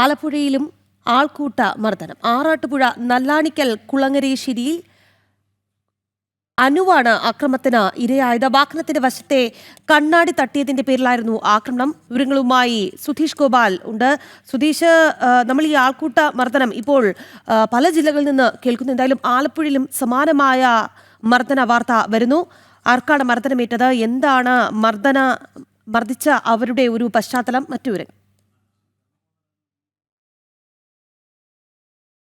ആലപ്പുഴയിലും ആൾക്കൂട്ട മർദ്ദനം. ആറാട്ടുപുഴ നല്ലാണിക്കൽ കുളങ്ങരേശ്ശേരിയിൽ അനുവാണ് അക്രമത്തിന് ഇരയായത്. വാഹനത്തിന്റെ വശത്തെ കണ്ണാടി തട്ടിയതിന്റെ പേരിലായിരുന്നു ആക്രമണം. വിവരങ്ങളുമായി സുധീഷ് ഗോപാൽ ഉണ്ട്. സുധീഷ് നമ്മൾ ഈ ആൾക്കൂട്ട മർദ്ദനം ഇപ്പോൾ പല ജില്ലകളിൽ നിന്ന് കേൾക്കുന്നു. എന്തായാലും ആലപ്പുഴയിലും സമാനമായ മർദ്ദന വാർത്ത വരുന്നു. ആർക്കാണ് മർദ്ദനമേറ്റത്? എന്താണ് മർദ്ദന മർദ്ദിച്ച അവരുടെ ഒരു പശ്ചാത്തലം? മറ്റു വിവരങ്ങൾ.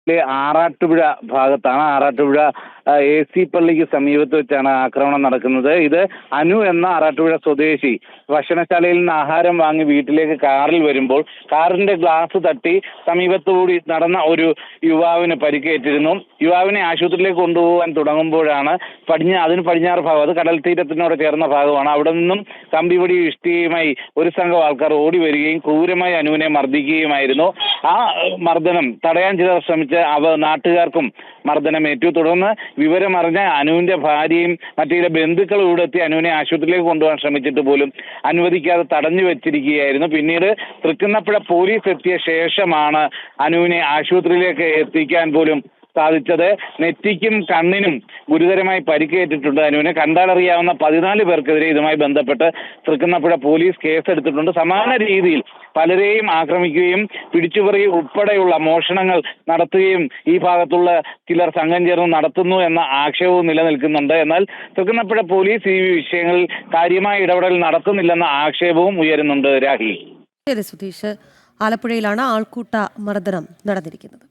ആറാട്ടുപുഴ ഭാഗത്താണ്. ആറാട്ടുപുഴ എ സി പള്ളിക്ക് സമീപത്ത് വെച്ചാണ് ആക്രമണം നടക്കുന്നത്. ഇത് അനു എന്ന ആറാട്ടുപുഴ സ്വദേശി. ഭക്ഷണശാലയിൽ നിന്ന് ആഹാരം വാങ്ങി വീട്ടിലേക്ക് കാറിൽ വരുമ്പോൾ കാറിന്റെ ഗ്ലാസ് തട്ടി സമീപത്തുകൂടി നടന്ന ഒരു യുവാവിന് പരിക്കേറ്റിരുന്നു. യുവാവിനെ ആശുപത്രിയിലേക്ക് കൊണ്ടുപോകാൻ തുടങ്ങുമ്പോഴാണ് പടിഞ്ഞ അതിന് പടിഞ്ഞാറ് ഭാഗം അത് കടൽ തീരത്തിനോട് ചേർന്ന ഭാഗമാണ്. അവിടെ നിന്നും കമ്പിപടി ഇഷ്ടിയുമായി ഒരു സംഘം ആൾക്കാർ ഓടി വരികയും ക്രൂരമായി അനുവിനെ മർദ്ദിക്കുകയുമായിരുന്നു. ആ മർദ്ദനം തടയാൻ ചിലർ ശ്രമിച്ച് അവ നാട്ടുകാർക്കും മർദ്ദനമേറ്റു തുടർന്ന് വിവരമറിഞ്ഞ അനുവിന്റെ ഭാര്യയും മറ്റു ചില ബന്ധുക്കളും ഇവിടെ എത്തി അനുവിനെ ആശുപത്രിയിലേക്ക് കൊണ്ടുപോകാൻ ശ്രമിച്ചിട്ട് പോലും അനുവദിക്കാതെ തടഞ്ഞു വെച്ചിരിക്കുകയായിരുന്നു. പിന്നീട് തൃക്കുന്നപ്പുഴ പോലീസ് എത്തിയ ശേഷമാണ് അനുവിനെ ആശുപത്രിയിലേക്ക് എത്തിക്കാൻ പോലും സാധിച്ചത്. നെറ്റിക്കും കണ്ണിനും ഗുരുതരമായി പരിക്കേറ്റിട്ടുണ്ട് അനുവിനെ. കണ്ടാലറിയാവുന്ന പതിനാല് പേർക്കെതിരെ ഇതുമായി ബന്ധപ്പെട്ട് തൃക്കുന്നപ്പുഴ പോലീസ് കേസെടുത്തിട്ടുണ്ട്. സമാന രീതിയിൽ പലരെയും ആക്രമിക്കുകയും പിടിച്ചുപറി ഉൾപ്പെടെയുള്ള മോഷണങ്ങൾ നടത്തുകയും ഈ ഭാഗത്തുള്ള ചിലർ സംഘം ചേർന്ന് നടത്തുന്നു എന്ന ആക്ഷേപവും നിലനിൽക്കുന്നുണ്ട്. എന്നാൽ തൃക്കുന്നപ്പുഴ പോലീസ് ഈ വിഷയങ്ങളിൽ കാര്യമായ ഇടപെടൽ നടത്തുന്നില്ലെന്ന ആക്ഷേപവും ഉയരുന്നുണ്ട് രാഹി ശരി ആലപ്പുഴയിലാണ് ആൾക്കൂട്ട മർദ്ദനം നടന്നിരിക്കുന്നത്.